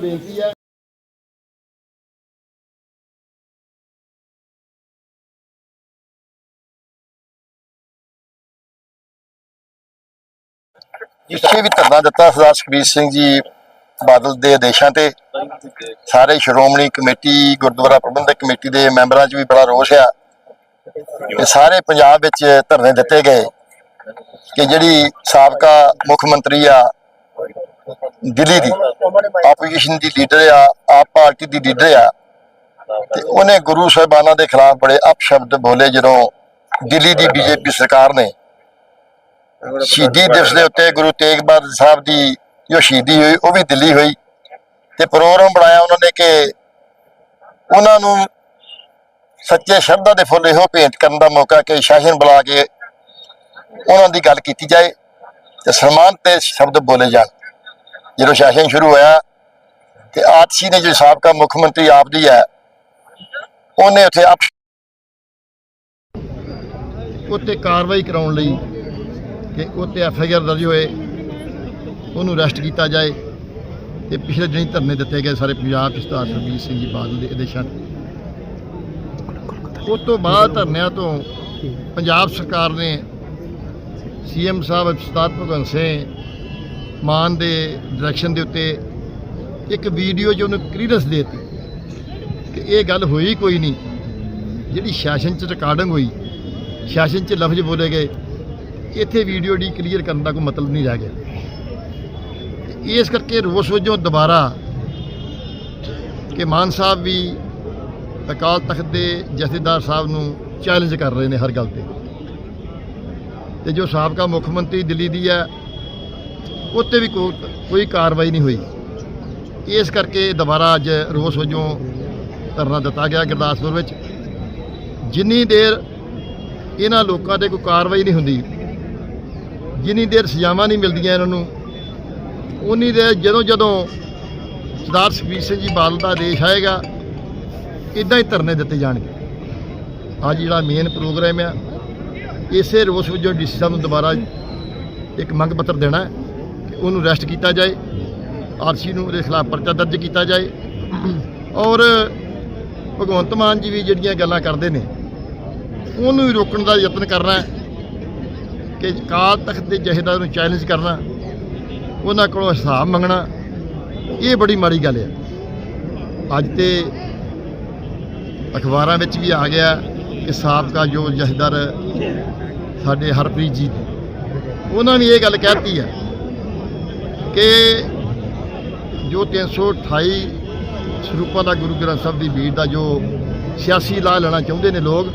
ਬੇਨਤੀ ਹੈ। ਜਿੱਥੇ ਵੀ ਧਰਨਾ ਦਿੱਤਾ ਸਰਦਾਰ ਸੁਖਬੀਰ ਸਿੰਘ ਜੀ ਬਾਦਲ ਦੇ ਆਦੇਸ਼ਾਂ ਤੇ। ਸਾਰੇ ਸ਼੍ਰੋਮਣੀ ਕਮੇਟੀ, ਗੁਰਦੁਆਰਾ ਪ੍ਰਬੰਧਕ ਕਮੇਟੀ ਦੇ ਮੈਂਬਰਾਂ 'ਚ ਵੀ ਬੜਾ ਰੋਸ਼ ਆ ਤੇ ਸਾਰੇ ਪੰਜਾਬ ਵਿੱਚ ਧਰਨੇ ਦਿੱਤੇ ਗਏ ਕਿ ਜਿਹੜੀ ਸਾਬਕਾ ਮੁੱਖ ਮੰਤਰੀ ਆ ਦਿੱਲੀ ਦੀ ਆਪੋਜੀਸ਼ਨ ਦੀ ਲੀਡਰ ਆ, ਆਪ ਪਾਰਟੀ ਦੀ ਲੀਡਰ ਆ। ਤੇ ਉਹਨੇ ਗੁਰੂ ਸਾਹਿਬਾਨਾਂ ਦੇ ਖਿਲਾਫ ਬੜੇ ਅਪਸ਼ਬਦ ਬੋਲੇ ਜਦੋਂ ਦਿੱਲੀ ਦੀ ਬੀਜੇਪੀ ਸਰਕਾਰ ਨੇ। ਸ਼ਹੀਦੀ ਦਿਵਸ ਦੇ ਉੱਤੇ ਗੁਰੂ ਤੇਗ ਬਹਾਦਰ ਸਾਹਿਬ ਦੀ ਜੋ ਸ਼ਹੀਦੀ ਹੋਈ, ਉਹ ਵੀ ਦਿੱਲੀ ਹੋਈ। ਤੇ ਪ੍ਰੋਗਰਾਮ ਬਣਾਇਆ ਉਹਨਾਂ ਨੇ ਕਿ ਉਹਨਾਂ ਨੂੰ ਸੱਚੇ ਸ਼ਬਦਾਂ ਦੇ ਫੁੱਲ ਇਹੋ ਭੇਂਟ ਕਰਨ ਦਾ ਮੌਕਾ ਕਿ ਸ਼ਾਸਨ ਬੁਲਾ ਕੇ ਉਹਨਾਂ ਦੀ ਗੱਲ ਕੀਤੀ ਜਾਏ ਤੇ ਸਨਮਾਨ ਤੇ ਸ਼ਬਦ ਬੋਲੇ ਜਾਣ। ਜਦੋਂ ਸ਼ਾਸਨ ਸ਼ੁਰੂ ਹੋਇਆ ਤੇ ਆਤਸ਼ੀ ਨੇ ਜੋ ਸਾਬਕਾ ਮੁੱਖ ਮੰਤਰੀ ਆਪ ਦੀ ਹੈ, ਉਹਨੇ ਉੱਥੇ ਅਪ ਉੱਤੇ ਕਾਰਵਾਈ ਕਰਾਉਣ ਲਈ ਕਿ ਉੱਤੇ ਐਫ ਆਈ ਆਰ ਦਰਜ ਹੋਏ, ਉਹਨੂੰ ਅਰੈਸਟ ਕੀਤਾ ਜਾਏ ਤੇ ਪਿਛਲੇ ਦਿਨੀ ਧਰਨੇ ਦਿੱਤੇ ਗਏ ਸਾਰੇ ਪੰਜਾਬ 'ਚ ਸਰਦਾਰ ਸੁਖਬੀਰ ਸਿੰਘ ਜੀ ਬਾਦਲ ਦੇ ਆਦੇਸ਼ਾਂ ਤੇ। ਉਸ ਤੋਂ ਬਾਅਦ ਧਰਨਿਆਂ ਤੋਂ ਪੰਜਾਬ ਸਰਕਾਰ ਨੇ ਸੀਐਮ ਸਾਹਿਬ ਸਰਦਾਰ ਭਗਵੰਤ ਸਿੰਘ ਮਾਨ ਦੇ ਡਾਇਰੈਕਸ਼ਨ ਦੇ ਉੱਤੇ ਇੱਕ ਵੀਡੀਓ 'ਚ ਉਹਨੂੰ ਕਲੀਅਰੈਂਸ ਦੇਤੀ। ਕਿ ਇਹ ਗੱਲ ਹੋਈ ਕੋਈ ਨਹੀਂ। ਜਿਹੜੀ ਸ਼ਾਸਨ 'ਚ ਰਿਕਾਰਡਿੰਗ ਹੋਈ, ਸ਼ਾਸਨ 'ਚ ਲਫ਼ਜ਼ ਬੋਲੇ ਗਏ, ਇੱਥੇ ਵੀਡੀਓ ਡੀ ਕਲੀਅਰ ਕਰਨ ਦਾ ਕੋਈ ਮਤਲਬ ਨਹੀਂ ਰਹਿ ਗਿਆ। ਇਸ ਕਰਕੇ ਰੋਸ ਵਜੋਂ ਦੁਬਾਰਾ ਕਿ ਮਾਨ ਸਾਹਿਬ ਵੀ ਅਕਾਲ ਤਖਤ ਦੇ ਜਥੇਦਾਰ ਸਾਹਿਬ ਨੂੰ ਚੈਲੰਜ ਕਰ ਰਹੇ ਨੇ ਹਰ ਗੱਲ ਤੇ। ਤੇ ਜੋ ਸਾਬਕਾ ਮੁੱਖ ਮੰਤਰੀ ਦਿੱਲੀ ਦੀ ਹੈ ਉੱਤੇ ਵੀ ਕੋਈ ਕਾਰਵਾਈ ਨਹੀਂ ਹੋਈ। ਇਸ ਕਰਕੇ ਦੁਬਾਰਾ ਅੱਜ ਰੋਸ ਵਜੋਂ ਧਰਨਾ ਦਿੱਤਾ ਗਿਆ ਗੁਰਦਾਸਪੁਰ ਵਿੱਚ। ਜਿੰਨੀ ਦੇਰ ਇਹਨਾਂ ਲੋਕਾਂ ਤੇ ਕੋਈ ਕਾਰਵਾਈ ਨਹੀਂ ਹੁੰਦੀ, ਜਿੰਨੀ ਦੇਰ ਸਜ਼ਾਵਾਂ ਨਹੀਂ ਮਿਲਦੀਆਂ ਇਹਨਾਂ ਨੂੰ, ਉਨੀ ਦੇਰ ਜਦੋਂ ਜਦੋਂ ਸਰਦਾਰ ਸੁਖਬੀਰ ਸਿੰਘ ਜੀ ਬਾਦਲ ਦਾ ਆਦੇਸ਼ ਆਏਗਾ ਇਦਾਂ ਹੀ ਧਰਨੇ ਦਿੱਤੇ ਜਾਣਗੇ। ਅੱਜ ਜਿਹੜਾ ਮੇਨ ਪ੍ਰੋਗਰਾਮ ਆ, ਇਸੇ ਰੋਸ ਵਜੋਂ ਡੀਸੀ ਸਾਹਿਬ ਨੂੰ ਦੁਬਾਰਾ ਇੱਕ ਮੰਗ ਪੱਤਰ ਦੇਣਾ ਹੈ। ਉਹਨੂੰ ਅਰੈਸਟ ਕੀਤਾ ਜਾਏ ਆਰਸੀ ਨੂੰ ਉਹਦੇ ਖਿਲਾਫ ਪਰਚਾ ਦਰਜ ਕੀਤਾ ਜਾਏ। ਔਰ ਭਗਵੰਤ ਮਾਨ ਜੀ ਵੀ ਜਿਹੜੀਆਂ ਗੱਲਾਂ ਕਰਦੇ ਨੇ ਉਹਨੂੰ ਵੀ ਰੋਕਣ ਦਾ ਯਤਨ ਕਰਨਾ ਕਿ ਕਾਲ ਤਖਤ ਦੇ ਜਹੇਦਾਰ ਨੂੰ ਚੈਲੰਜ ਕਰਨਾ ਉਹਨਾਂ ਕੋਲੋਂ ਹਿਸਾਬ ਮੰਗਣਾ ਇਹ ਬੜੀ ਮਾੜੀ ਗੱਲ ਹੈ। ਅੱਜ ਤੇ ਅਖਬਾਰਾਂ ਵਿੱਚ ਵੀ ਆ ਗਿਆ ਕਿ ਸਾਬਕਾ ਜੋ ਜਹੇਦਾਰ ਸਾਡੇ ਹਰਪ੍ਰੀਤ ਜੀ ਨੇ, ਉਹਨਾਂ ਨੇ ਇਹ ਗੱਲ ਕਹਿਤੀ ਹੈ ਕਿ ਜੋ 328 ਸਰੂਪਾਂ ਦਾ ਗੁਰੂ ਗ੍ਰੰਥ ਸਾਹਿਬ ਦੀ ਬੀੜ ਦਾ ਜੋ ਸਿਆਸੀ ਲਾ ਲੈਣਾ ਚਾਹੁੰਦੇ ਨੇ ਲੋਕ,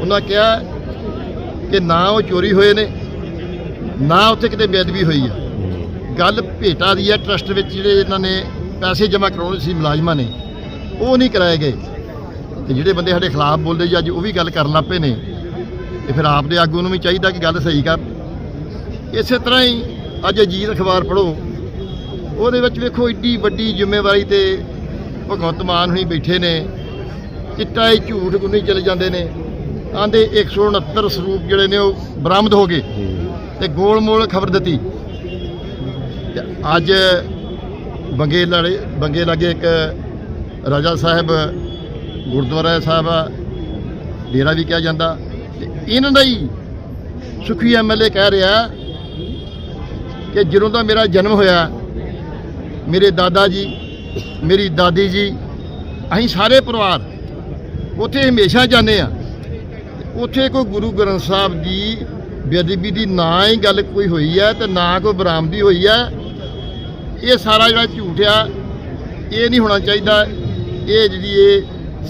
ਉਹਨਾਂ ਕਿਹਾ ਕਿ ਨਾ ਉਹ ਚੋਰੀ ਹੋਏ ਨੇ, ਨਾ ਉੱਥੇ ਕਿਤੇ ਬੇਅਦਬੀ ਹੋਈ ਆ। ਗੱਲ ਭੇਟਾ ਦੀ ਹੈ ਟਰਸਟ ਵਿੱਚ ਜਿਹੜੇ ਇਹਨਾਂ ਨੇ ਪੈਸੇ ਜਮ੍ਹਾਂ ਕਰਾਉਣੇ ਸੀ, ਮੁਲਾਜ਼ਮਾਂ ਨੇ, ਉਹ ਨਹੀਂ ਕਰਾਏ ਗਏ। ਤੇ ਜਿਹੜੇ ਬੰਦੇ ਸਾਡੇ ਖਿਲਾਫ ਬੋਲਦੇ ਜੀ ਅੱਜ ਉਹ ਵੀ ਗੱਲ ਕਰਨ ਲੱਗ ਪਏ ਨੇ। ਤੇ ਫਿਰ ਆਪ ਦੇ ਆਗੂ ਨੂੰ ਵੀ ਚਾਹੀਦਾ ਕਿ ਗੱਲ ਸਹੀ ਕਰ। ਇਸੇ ਤਰ੍ਹਾਂ ਹੀ ਅੱਜ ਅਜੀਤ ਅਖਬਾਰ ਪੜ੍ਹੋ ਉਹਦੇ ਵਿੱਚ ਵੇਖੋ ਏਡੀ ਵੱਡੀ ਜ਼ਿੰਮੇਵਾਰੀ ਤੇ ਭਗਵੰਤ ਮਾਨ ਹੁਣੀ ਬੈਠੇ ਨੇ ਚਿੱਟਾ ਹੀ ਝੂਠ ਗੁੰਨੀ ਚਲੇ ਜਾਂਦੇ ਨੇ ਆਂਦੇ 169 ਸਰੂਪ ਜਿਹੜੇ ਨੇ ਉਹ ਬਰਾਮਦ ਹੋ ਗਏ ਤੇ ਗੋਲਮੋਲ ਖਬਰ ਦਿੱਤੀ। ਅੱਜ ਬੰਗੇ ਲੜੇ ਬੰਗੇ ਲਾਗੇ ਇੱਕ ਰਾਜਾ ਸਾਹਿਬ ਗੁਰਦੁਆਰਾ ਸਾਹਿਬ ਆ ਡੇਰਾ ਵੀ ਕਿਹਾ ਜਾਂਦਾ ਇਹਨਾਂ ਦਾ ਹੀ ਸੁਖੀ ਐਮਐਲਏ ਕਹਿ ਰਿਹਾ ਕਿ ਜਦੋਂ ਦਾ ਮੇਰਾ ਜਨਮ ਹੋਇਆ, ਮੇਰੇ ਦਾਦਾ ਜੀ, ਮੇਰੀ ਦਾਦੀ ਜੀ, ਅਸੀਂ ਸਾਰੇ ਪਰਿਵਾਰ ਉੱਥੇ ਹਮੇਸ਼ਾ ਜਾਂਦੇ ਆ ਉੱਥੇ ਕੋਈ ਗੁਰੂ ਗ੍ਰੰਥ ਸਾਹਿਬ ਦੀ ਬੇਅਦਬੀ ਦੀ ਨਾ ਹੀ ਗੱਲ ਕੋਈ ਹੋਈ ਹੈ ਤੇ ਨਾ ਕੋਈ ਬਰਾਮਦੀ ਹੋਈ ਹੈ। ਇਹ ਸਾਰਾ ਜਿਹੜਾ ਝੂਠ ਆ, ਇਹ ਨਹੀਂ ਹੋਣਾ ਚਾਹੀਦਾ। ਇਹ ਜਿਹੜੀ ਇਹ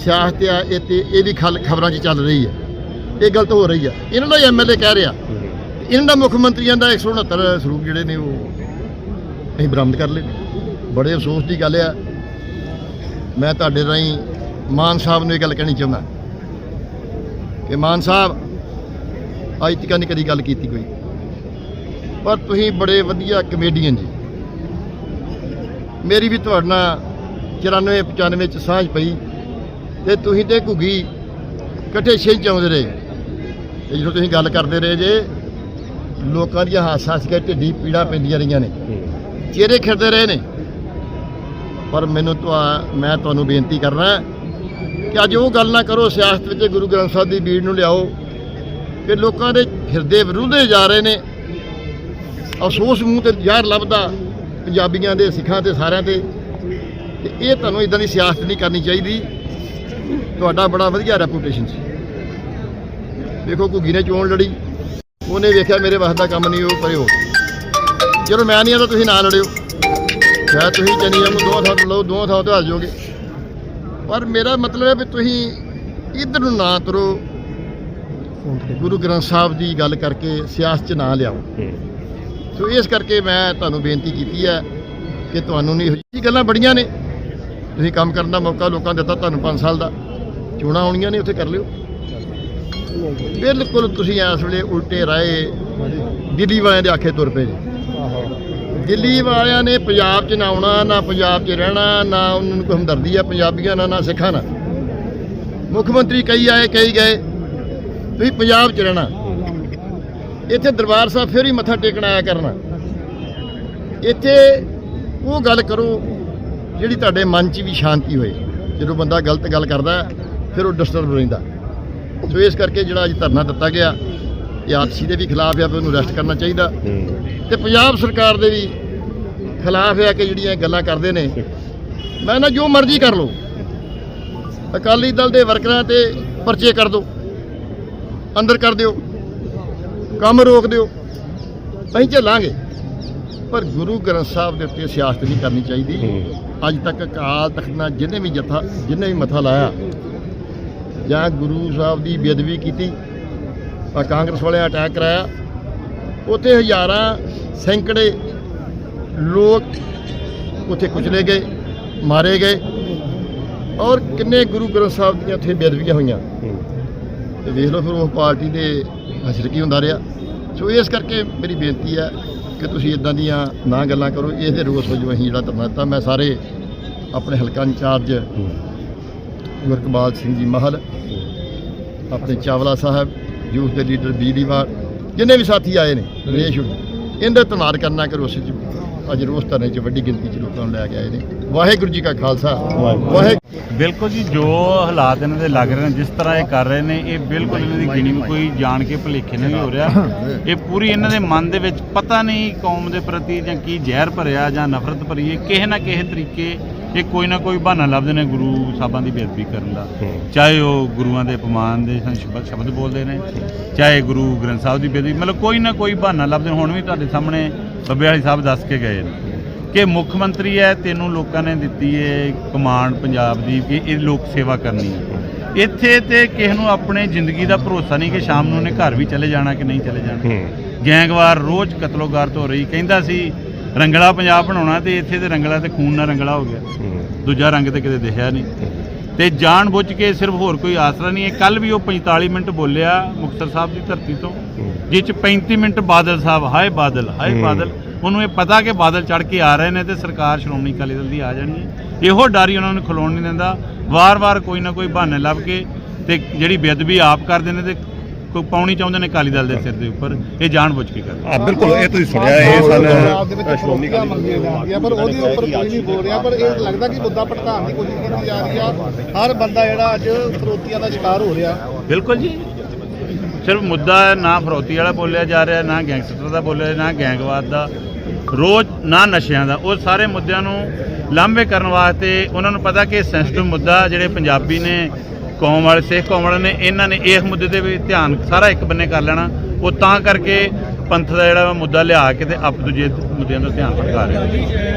ਸਿਆਸਤ ਆ, ਇਹ ਤੇ ਇਹ ਵੀ ਖਬਰਾਂ 'ਚ ਚੱਲ ਰਹੀ ਹੈ। ਇਹ ਗਲਤ ਹੋ ਰਹੀ ਆ ਇਹਨਾਂ ਦਾ ਐਮਐਲਏ ਕਹਿ ਰਿਹਾ। ਇਹਨਾਂ ਦਾ ਮੁੱਖ ਮੰਤਰੀਆਂ ਦਾ 169 ਸਰੂਪ ਜਿਹੜੇ ਨੇ ਉਹ ਅਸੀਂ ਬਰਾਮਦ ਕਰ ਲਏ ਬੜੇ ਅਫਸੋਸ ਦੀ ਗੱਲ ਆ। ਮੈਂ ਤੁਹਾਡੇ ਰਾਹੀਂ ਮਾਨ ਸਾਹਿਬ ਨੂੰ ਇਹ ਗੱਲ ਕਹਿਣੀ ਚਾਹੁੰਦਾ ਕਿ ਮਾਨ ਸਾਹਿਬ, ਅੱਜ ਤੱਕ ਨਹੀਂ ਕਦੀ ਗੱਲ ਕੀਤੀ ਕੋਈ। ਪਰ ਤੁਸੀਂ ਬੜੇ ਵਧੀਆ ਕਮੇਡੀਅਨ ਜੀ। ਮੇਰੀ ਵੀ ਤੁਹਾਡੇ ਨਾਲ 94 95 ਚ ਸਾਂਝ ਪਈ ਤੇ ਤੁਸੀਂ ਤੇ ਘੁੱਗੀ, ਇਕੱਠੇ ਛਿੰਝ ਆਉਂਦੇ ਰਹੇ। ਤੇ ਜਦੋਂ ਤੁਸੀਂ ਗੱਲ ਕਰਦੇ ਰਹੇ ਜੇ ਲੋਕਾਂ ਦੀਆਂ ਹਾਸ ਹਾਸ ਕੇ ਢਿੱਡੀ ਪੀੜਾ ਪੈਂਦੀਆਂ ਰਹੀਆਂ ਨੇ। ਚਿਹਰੇ ਖਿੜਦੇ ਰਹੇ ਨੇ। ਪਰ ਮੈਨੂੰ ਤੁਹਾ- ਮੈਂ ਤੁਹਾਨੂੰ ਬੇਨਤੀ ਕਰਨਾ ਕਿ ਅੱਜ ਉਹ ਗੱਲ ਨਾ ਕਰੋ ਸਿਆਸਤ ਵਿੱਚ ਗੁਰੂ ਗ੍ਰੰਥ ਸਾਹਿਬ ਦੀ ਬੀੜ ਨੂੰ ਲਿਆਓ ਕਿ ਲੋਕਾਂ ਦੇ ਹਿਰਦੇ ਵਿਰੁੱਧੇ ਜਾ ਰਹੇ ਨੇ। ਅਫਸੋਸ ਮੂੰਹ ਤੇ ਜ਼ਹਿਰ ਲੱਭਦਾ ਪੰਜਾਬੀਆਂ ਦੇ ਸਿੱਖਾਂ ਤੇ ਸਾਰਿਆਂ ਤੇ। ਤੇ ਇਹ ਤੁਹਾਨੂੰ ਇਦਾਂ ਦੀ ਸਿਆਸਤ ਨਹੀਂ ਕਰਨੀ ਚਾਹੀਦੀ। ਤੁਹਾਡਾ ਬੜਾ ਵਧੀਆ ਰੈਪੂਟੇਸ਼ਨ ਸੀ। ਵੇਖੋ ਘੁੱਗੀ ਨੇ ਚੋਣ ਲੜੀ। ਉਹਨੇ ਵੇਖਿਆ ਮੇਰੇ ਵਾਸਤੇ ਦਾ ਕੰਮ ਨਹੀਂ, ਉਹ ਪਰੇ ਹੋ ਚਲੋ ਮੈਂ ਨਹੀਂ ਆਦਾ ਤੁਸੀਂ ਨਾ ਲੜਿਓ। ਸ਼ਾਇਦ ਤੁਸੀਂ ਚੰਨੀ ਨੂੰ ਦੋ ਥਾਂ ਤੋਂ ਲਓ ਦੋ ਥਾਂ 'ਤੇ ਆ ਜਾਓਗੇ। ਪਰ ਮੇਰਾ ਮਤਲਬ ਹੈ ਵੀ ਤੁਸੀਂ ਇਧਰ ਨੂੰ ਨਾ ਤੁਰੋ। ਗੁਰੂ ਗ੍ਰੰਥ ਸਾਹਿਬ ਦੀ ਗੱਲ ਕਰਕੇ ਸਿਆਸਤ 'ਚ ਨਾ ਲਿਆਓ। ਸੋ ਇਸ ਕਰਕੇ ਮੈਂ ਤੁਹਾਨੂੰ ਬੇਨਤੀ ਕੀਤੀ ਹੈ ਕਿ ਤੁਹਾਨੂੰ ਨਹੀਂ ਇਹੋ ਜਿਹੀ ਗੱਲਾਂ ਬੜੀਆਂ ਨੇ। ਤੁਸੀਂ ਕੰਮ ਕਰਨ ਦਾ ਮੌਕਾ ਲੋਕਾਂ ਨੇ ਦਿੱਤਾ, ਤੁਹਾਨੂੰ 5 ਸਾਲ ਦਾ ਚੋਣਾਂ ਆਉਣੀਆਂ ਨੇ, ਉੱਥੇ ਕਰ ਲਿਓ। ਬਿਲਕੁਲ ਤੁਸੀਂ ਇਸ ਵੇਲੇ ਉਲਟੇ ਰਾਏ ਦਿੱਲੀ ਵਾਲਿਆਂ ਦੇ ਆਖੇ ਤੁਰ ਪਏ ਜੀ। ਦਿੱਲੀ ਵਾਲਿਆਂ ਨੇ ਪੰਜਾਬ 'ਚ ਨਾ ਆਉਣਾ, ਨਾ ਪੰਜਾਬ 'ਚ ਰਹਿਣਾ, ਨਾ ਉਹਨਾਂ ਨੂੰ ਕੋਈ ਹਮਦਰਦੀ ਆ, ਪੰਜਾਬੀਆਂ ਨਾਲ ਨਾ ਸਿੱਖਾਂ ਨਾਲ। ਮੁੱਖ ਮੰਤਰੀ ਕਈ ਆਏ ਕਈ ਗਏ, ਤੁਸੀਂ ਪੰਜਾਬ 'ਚ ਰਹਿਣਾ। ਇੱਥੇ ਦਰਬਾਰ ਸਾਹਿਬ ਫਿਰ ਹੀ ਮੱਥਾ ਟੇਕਣ ਆਇਆ ਕਰਨਾ। ਇੱਥੇ ਉਹ ਗੱਲ ਕਰੋ ਜਿਹੜੀ ਤੁਹਾਡੇ ਮਨ 'ਚ ਵੀ ਸ਼ਾਂਤੀ ਹੋਏ। ਜਦੋਂ ਬੰਦਾ ਗਲਤ ਗੱਲ ਕਰਦਾ, ਫਿਰ ਉਹ ਡਿਸਟਰਬ ਰਹਿੰਦਾ। ਸੋ ਇਸ ਕਰਕੇ ਜਿਹੜਾ ਅੱਜ ਧਰਨਾ ਦਿੱਤਾ ਗਿਆ ਇਹ ਆਰਸੀ ਦੇ ਵੀ ਖਿਲਾਫ ਆ ਵੀ ਉਹਨੂੰ ਅਰੈਸਟ ਕਰਨਾ ਚਾਹੀਦਾ। ਤੇ ਪੰਜਾਬ ਸਰਕਾਰ ਦੇ ਵੀ ਖਿਲਾਫ ਆ ਕਿ ਜਿਹੜੀਆਂ ਗੱਲਾਂ ਕਰਦੇ ਨੇ। ਮੈਂ ਨਾ ਜੋ ਮਰਜ਼ੀ ਕਰ ਲਓ। ਅਕਾਲੀ ਦਲ ਦੇ ਵਰਕਰਾਂ ਤੇ ਪਰਚੇ ਕਰ ਦਿਓ। ਅੰਦਰ ਕਰ ਦਿਓ। ਕੰਮ ਰੋਕ ਦਿਓ। ਅਸੀਂ ਝੱਲਾਂਗੇ। ਪਰ ਗੁਰੂ ਗ੍ਰੰਥ ਸਾਹਿਬ ਦੇ ਉੱਤੇ ਸਿਆਸਤ ਨਹੀਂ ਕਰਨੀ ਚਾਹੀਦੀ। ਅੱਜ ਤੱਕ ਅਕਾਲ ਤਖਤ ਨਾਲ ਜਿਹਨੇ ਵੀ ਜਥਾ ਜਿਹਨੇ ਵੀ ਮੱਥਾ ਲਾਇਆ ਜਾਂ ਗੁਰੂ ਸਾਹਿਬ ਦੀ ਬੇਅਦਬੀ ਕੀਤੀ ਆ ਕਾਂਗਰਸ ਵਾਲਿਆਂ ਅਟੈਕ ਕਰਾਇਆ। ਉੱਥੇ ਹਜ਼ਾਰਾਂ ਸੈਂਕੜੇ ਲੋਕ ਉੱਥੇ ਕੁਚਲੇ ਗਏ, ਮਾਰੇ ਗਏ। ਔਰ ਕਿੰਨੇ ਗੁਰੂ ਗ੍ਰੰਥ ਸਾਹਿਬ ਦੀਆਂ ਉੱਥੇ ਬੇਅਦਬੀਆਂ ਹੋਈਆਂ। ਤੇ ਵੇਖ ਲਓ ਫਿਰ ਉਹ ਪਾਰਟੀ ਦੇ ਅਸਰ ਕੀ ਹੁੰਦਾ ਰਿਹਾ। ਸੋ ਇਸ ਕਰਕੇ ਮੇਰੀ ਬੇਨਤੀ ਹੈ ਕਿ ਤੁਸੀਂ ਇਦਾਂ ਦੀਆਂ ਨਾ ਗੱਲਾਂ ਕਰੋ। ਇਹਦੇ ਰੋਸ ਵਜੋਂ ਅਸੀਂ ਜਿਹੜਾ ਧਰਨਾ ਦਿੱਤਾ, ਮੈਂ ਸਾਰੇ ਆਪਣੇ ਹਲਕਾ ਇੰਚਾਰਜ ਗੁਰਕਬਾਲ ਸਿੰਘ ਜੀ ਮਹਲ ਆਪਣੇ ਚਾਵਲਾ ਸਾਹਿਬ ਯੂਥ ਦੇ ਲੀਡਰ ਬੀਲੀਵਾਲ ਜਿੰਨੇ ਵੀ ਸਾਥੀ ਆਏ ਨੇ ਨਰੇਸ਼ ਇਹਦਾ ਧੰਨਵਾਦ ਕਰਨਾ ਕਿ ਰੋਸ ਚ ਅੱਜ ਰੋਸ ਧਰਨੇ ਚ ਵੱਡੀ ਗਿਣਤੀ ਚ ਲੋਕਾਂ ਨੂੰ ਲੈ ਕੇ ਆਏ ਨੇ। ਵਾਹਿਗੁਰੂ ਜੀ ਕਾ ਖਾਲਸਾ। ਵਾਹਿਗੁਰੂ। ਬਿਲਕੁਲ ਜੀ ਜੋ ਹਾਲਾਤ ਇਹਨਾਂ ਦੇ ਲੱਗ ਰਹੇ ਨੇ ਜਿਸ ਤਰ੍ਹਾਂ ਇਹ ਕਰ ਰਹੇ ਨੇ ਇਹ ਬਿਲਕੁਲ ਇਹਨਾਂ ਦੀ ਗਿਣੀ ਵੀ ਕੋਈ ਜਾਣ ਕੇ ਭੁਲੇਖੇ ਨਹੀਂ ਹੋ ਰਿਹਾ। ਇਹ ਪੂਰੀ ਇਹਨਾਂ ਦੇ ਮਨ ਦੇ ਵਿੱਚ ਪਤਾ ਨਹੀਂ ਕੌਮ ਦੇ ਪ੍ਰਤੀ ਜਾਂ ਕੀ ਜ਼ਹਿਰ ਭਰਿਆ ਜਾਂ ਨਫ਼ਰਤ ਭਰੀ ਹੈ ਕਿਸੇ ਨਾ ਕਿਸੇ ਤਰੀਕੇ ਇਹ ਕੋਈ ਨਾ ਕੋਈ ਬਹਾਨਾ ਲੱਭਦੇ ਨੇ ਗੁਰੂ ਸਾਹਿਬਾਂ ਦੀ ਬੇਅਦਬੀ ਕਰਨ ਦਾ। ਚਾਹੇ ਉਹ ਗੁਰੂਆਂ ਦੇ ਅਪਮਾਨ ਦੇ ਸ਼ਬਦ ਬੋਲਦੇ ਨੇ ਚਾਹੇ ਗੁਰੂ ਗ੍ਰੰਥ ਸਾਹਿਬ ਦੀ ਬੇਅਦਬੀ ਮਤਲਬ ਕੋਈ ਨਾ ਕੋਈ ਬਹਾਨਾ ਲੱਭਦੇ ਹੁਣ ਵੀ ਤੁਹਾਡੇ ਸਾਹਮਣੇ ਬੱਬੇ ਵਾਲੀ ਸਾਹਿਬ ਦੱਸ ਕੇ ਗਏ ਨੇ ਕਿ ਮੁੱਖ ਮੰਤਰੀ ਹੈ ਤੈਨੂੰ ਲੋਕਾਂ ਨੇ ਦਿੱਤੀ ਹੈ ਕਮਾਂਡ ਪੰਜਾਬ ਦੀ ਕਿ ਇਹ ਲੋਕ ਸੇਵਾ ਕਰਨੀ ਹੈ। ਇੱਥੇ ਤੇ ਕਿਸੇ ਨੂੰ ਆਪਣੇ ਜ਼ਿੰਦਗੀ ਦਾ ਭਰੋਸਾ ਨਹੀਂ ਕਿ ਸ਼ਾਮ ਨੂੰ ਉਹਨੇ ਘਰ ਵੀ ਚਲੇ ਜਾਣਾ ਕਿ ਨਹੀਂ ਚਲੇ ਜਾਣਾ। ਗੈਂਗਵਾਰ ਰੋਜ਼ ਕਤਲੋਗਾਰਤ ਹੋ ਰਹੀ ਕਹਿੰਦਾ ਸੀ ਰੰਗਲਾ ਪੰਜਾਬ ਬਣਾਉਣਾ ਤੇ ਇੱਥੇ ਤੇ ਰੰਗਲਾ ਤੇ ਖੂਨ ਨਾਲ ਰੰਗਲਾ ਹੋ ਗਿਆ। ਦੂਜਾ ਰੰਗ ਤੇ ਕਿਤੇ ਦਿਖਿਆ ਨਹੀਂ। ਤੇ ਜਾਣ ਬੁੱਝ ਕੇ ਸਿਰਫ ਹੋਰ ਕੋਈ ਆਸਰਾ ਨਹੀਂ ਹੈ। ਕੱਲ ਵੀ ਉਹ 45 ਮਿੰਟ ਬੋਲਿਆ ਮੁਕਤਸਰ ਸਾਹਿਬ ਦੀ ਧਰਤੀ ਤੋਂ ਜਿਸ ਚ 35 ਮਿੰਟ ਬਾਦਲ ਸਾਹਿਬ ਹਾਏ ਬਾਦਲ ਹਾਏ ਬਾਦਲ। ਉਹਨੂੰ ਇਹ ਪਤਾ ਕਿ ਬਾਦਲ ਚੜ ਕੇ ਆ ਰਹੇ ਨੇ ਤੇ ਸਰਕਾਰ ਸ਼੍ਰੋਮਣੀ ਅਕਾਲੀ ਦਲ ਦੀ ਆ ਜਾਣੀ ਇਹੋ ਡਰ ਉਹਨਾਂ ਨੂੰ ਖਲੋਣ ਨਹੀਂ ਦਿੰਦਾ। ਵਾਰ-ਵਾਰ ਕੋਈ ਨਾ ਕੋਈ ਬਹਾਨੇ ਲੱਭ ਕੇ ਤੇ ਜਿਹੜੀ ਬੇਅਦਬੀ ਆਪ ਕਰਦੇ ਨੇ ਤੇ ਪਾਉਣੀ ਚਾਹੁੰਦੇ ਨੇ ਅਕਾਲੀ ਦਲ ਦੇ ਸਿਰ ਦੇ ਉੱਪਰ। ਇਹ ਜਾਣ ਬੁੱਝ ਕੇ ਕਰਦੇ ਆ ਬਿਲਕੁਲ ਇਹ ਤੁਸੀਂ ਸੁਣਿਆ ਇਹ ਪੰਜਾਬ ਦੇ ਵਿੱਚ ਸਨ ਸ਼੍ਰੋਮਣੀ ਅਕਾਲੀ ਜਾਂਦੀਆਂ ਪਰ ਉਹਦੇ ਉੱਪਰ ਕੋਈ ਨਹੀਂ ਬੋਲ ਰਿਹਾ ਪਰ ਇਹ ਲੱਗਦਾ ਕਿ ਮੁੱਦਾ ਭਟਕਾਉਣ ਦੀ ਕੋਸ਼ਿਸ਼ ਕੀਤੀ ਜਾ ਰਹੀ ਆ। ਹਰ ਬੰਦਾ ਜਿਹੜਾ ਅੱਜ ਫਰੋਤੀਆਂ ਦਾ ਸ਼ਿਕਾਰ ਹੋ ਰਿਹਾ। ਬਿਲਕੁਲ ਜੀ। ਸਿਰਫ ਮੁੱਦਾ ਹੈ, ਨਾ ਫਰੋਤੀ ਵਾਲਾ ਬੋਲਿਆ ਜਾ ਰਿਹਾ ਨਾ ਗੈਂਗਸਟਰ ਦਾ ਬੋਲਿਆ ਨਾ ਗੈਂਗਵਾਦ ਦਾ। ਰੋਜ਼ ਨਾ ਨਸ਼ਿਆਂ ਦਾ। ਉਹ ਸਾਰੇ ਮੁੱਦਿਆਂ ਨੂੰ ਲਾਂਭੇ ਕਰਨ ਵਾਸਤੇ ਉਹਨਾਂ ਨੂੰ ਪਤਾ ਕਿ ਸੈਂਸਿਟਿਵ ਮੁੱਦਾ ਜਿਹੜੇ ਪੰਜਾਬੀ ਨੇ ਕੌਮ ਵਾਲੇ, ਸਿੱਖ ਕੌਮ ਵਾਲੇ ਨੇ, ਇਹਨਾਂ ਨੇ ਇਸ ਮੁੱਦੇ ਤੇ ਵੀ ਧਿਆਨ ਸਾਰਾ ਇੱਕ ਬੰਨੇ ਕਰ ਲੈਣਾ। ਉਹ ਤਾਂ ਕਰਕੇ ਪੰਥ ਦਾ ਜਿਹੜਾ ਵਾ ਮੁੱਦਾ ਲਿਆ ਕੇ ਤੇ ਆਪ ਦੂਜੇ ਮੁੱਦਿਆਂ ਦਾ ਧਿਆਨ ਭਟਕਾ ਰਹੇ